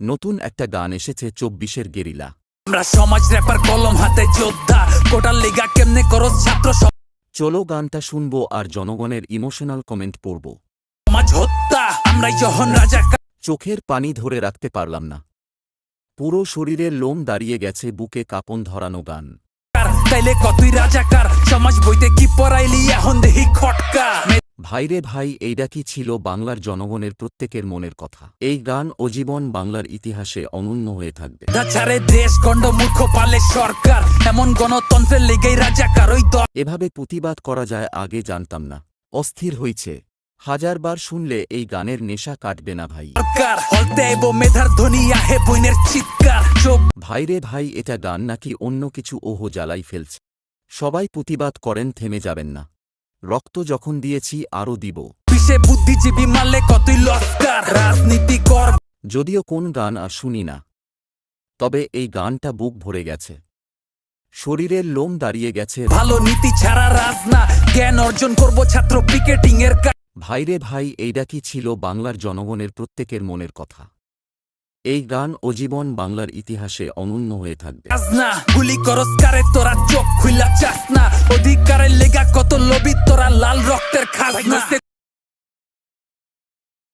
নতুন একটা গান এসেছে চব্বিশের গেরিলা। আমরা সমাজ র্যাপার কলম হাতে যোদ্ধা কোটার লিগা কেমনে করো ছাত্র চলো গানটা শুনব আর জনগণের ইমোশনাল কমেন্ট পড়ব। সমাজ হত্যা আমরা যখন রাজা চোখের পানি ধরে রাখতে পারলাম না। পুরো শরীরের লোম দাঁড়িয়ে গেছে বুকে কাপন ধরানো গান। তাইলে কতই রাজাকার সমাজ বইতে কি পড়াইলি এখন দেহি খটকা। ভাইরে ভাই এইটা কি ছিল বাংলার জনগণের প্রত্যেকের মনের কথা? এই গান ও জীবন বাংলার ইতিহাসে অনন্য হয়ে থাকবে। দেশ গণ্ড মূর্খ পালে সরকার এমন গণতন্ত্রের লেগেই রাজাকার ওই এভাবে প্রতিবাদ করা যায় আগে জানতাম না। অস্থির হইছে। হাজারবার শুনলে এই গানের নেশা কাটবে না ভাই। ভাইরে ভাই এটা গান নাকি অন্য কিছু ওহো জ্বালাই ফেলছে। সবাই প্রতিবাদ করেন থেমে যাবেন না। রক্ত যখন দিয়েছি আরও দিব। পিসে বুদ্ধিজীবী মারলে কতই লস্কার? রাজনীতি কর। যদিও কোন গান আর শুনি না তবে এই গানটা বুক ভরে গেছে। শরীরের লোম দাঁড়িয়ে গেছে। ভালো নীতি ছাড়া রাজ না জ্ঞান অর্জন করব ছাত্র পিকেটিং এর ভাইরে ভাই এইটা কি ছিল বাংলার জনগণের প্রত্যেকের মনের কথা? এই গান ও জীবন বাংলার ইতিহাসে অনন্য হয়ে থাকবে। গুলি করস কারে তোরা চোখ খুইলা চাস না। অধিকারের লেগা কত লবি তোরা লাল রক্তের খাস না